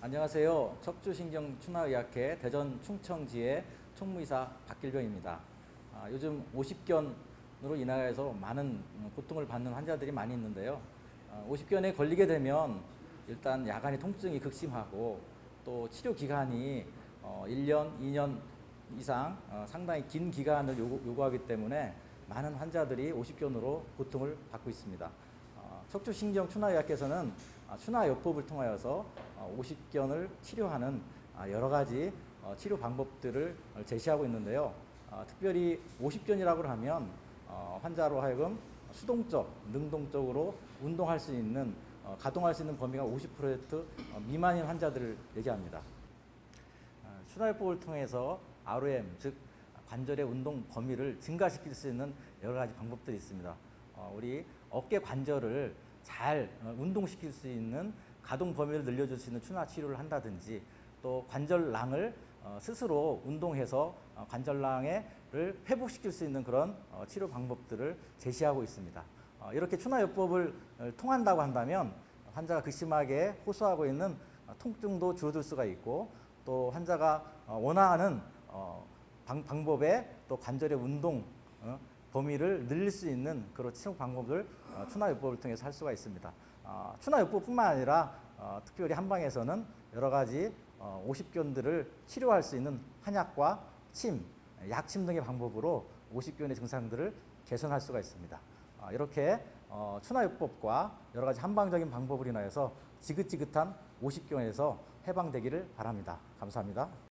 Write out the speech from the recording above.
안녕하세요. 척추신경춘화의학회 대전 충청지의 총무이사 박길병입니다. 아, 요즘 오십견으로 인하여서 많은 고통을 받는 환자들이 많이 있는데요. 아, 오십견에 걸리게 되면 일단 야간에 통증이 극심하고 또 치료 기간이 어, 1년, 2년 이상 어, 상당히 긴 기간을 요구, 요구하기 때문에 많은 환자들이 오십견으로 고통을 받고 있습니다. 어, 척추신경춘화의학께서는 아,춘화요법을 통하여서 어, 오십견을 치료하는 아, 여러 가지 어, 치료 방법들을 제시하고 있는데요. 아, 특별히 오십견이라고 하면 어, 환자로 하여금 수동적, 능동적으로 운동할 수 있는 어, 가동할 수 있는 범위가 50% 어, 미만인 환자들을 얘기합니다. 아, 추나요법을 통해서 ROM 즉 관절의 운동 범위를 증가시킬 수 있는 여러 가지 방법들이 있습니다. 어, 우리 어깨 관절을 잘 어, 운동시킬 수 있는 가동 범위를 늘려줄 수 있는 추나 치료를 한다든지 또 관절낭을 어, 스스로 운동해서 어, 관절낭을 회복시킬 수 있는 그런 어, 치료 방법들을 제시하고 있습니다. 어, 이렇게 추나요법을 어, 통한다고 한다면 환자가 극심하게 호소하고 있는 어, 통증도 줄어들 수가 있고 또 환자가 어, 원하는 어, 방, 방법에 또 관절의 운동 어, 범위를 늘릴 수 있는 그런 치료 방법을 어, 추나요법을 통해서 할 수가 있습니다. 어, 추나요법뿐만 아니라 어, 특별히 한방에서는 여러 가지 어, 오십견들을 치료할 수 있는 한약과 침, 약침 등의 방법으로 오십견의 증상들을 개선할 수가 있습니다. 어, 이렇게 어, 추나요법과 여러 가지 한방적인 방법으로 인하여서 지긋지긋한 오십견에서 해방되기를 바랍니다. 감사합니다.